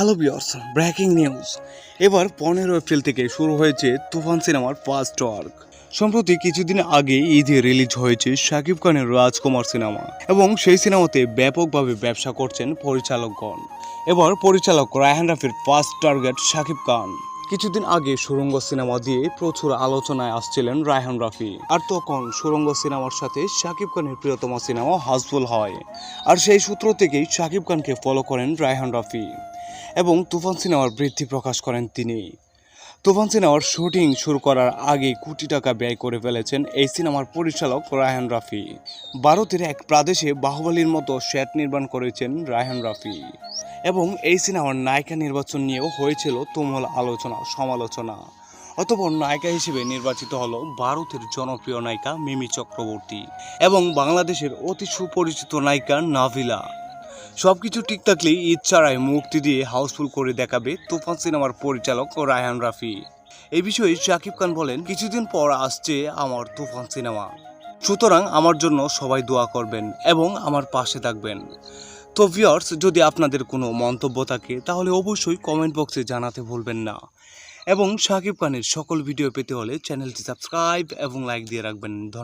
Hello বিয়ার্স breaking news. এবার পনেরো April থেকে শুরু হয়েছে তুফান সিনেমার ফার্স্ট ওয়ার্ক সম্প্রতি কিছুদিন আগে ঈদে রিলিজ হয়েছে শাকিব খানের রাজকুমার সিনেমা এবং সেই সিনেমাতে ব্যাপকভাবে ব্যবসা করছেন পরিচালকগণ। এবার পরিচালক রায়হান রাফির ফার্স্ট টার্গেট শাকিব খান। কিছুদিন আগে সুরঙ্গ সিনেমা দিয়ে প্রচুর আলোচনায় আসছিলেন রায়হান রাফি। আর তখন সুরঙ্গ সিনেমার সাথে শাকিব খানের প্রিয়তম সিনেমা হাউসফুল হয়। আর সেই সূত্র থেকেই শাকিব খানকে ফলো করেন রায়হান রাফি। এবং তুফান সিনেমার বৃদ্ধি প্রকাশ করেন তিনি। তুফান সিনেমার শুটিং শুরু করার আগে কোটি টাকা ব্যয় করে ফেলেছেন এই সিনেমার পরিচালক রায়হান রাফি। ভারতের এক প্রাদেশে বাহুবলীর মতো সেট নির্মাণ করেছেন রায়হান রাফি। এবং এই সিনেমার নায়িকা নির্বাচন নিয়েও হয়েছিল তুমুল আলোচনা, সমালোচনা। অতপর নায়িকা হিসেবে নির্বাচিত হলো ভারতের জনপ্রিয় নায়িকা মিমি চক্রবর্তী এবং বাংলাদেশের অতি সুপরিচিত নায়িকা নাভিলা। সবকিছু ঠিক থাকলেই ঈদ ছাড়াই মুক্তি দিয়ে হাউসফুল করে দেখাবে তুফান সিনেমার পরিচালক রায়হান রাফি। এই বিষয়ে শাকিব খান বলেন, কিছুদিন পর আসছে আমার তুফান সিনেমা। সুতরাং আমার জন্য সবাই দোয়া করবেন এবং আমার পাশে থাকবেন। তো ভিউয়ার্স যদি আপনাদের কোনো মন্তব্য থাকে, তাহলে অবশ্যই কমেন্ট বক্সে জানাতে ভুলবেন না। এবং শাকিব খানের সকল ভিডিও পেতে হলে চ্যানেলটি সাবস্ক্রাইব এবং লাইক দিয়ে রাখবেন। ধন্যবাদ।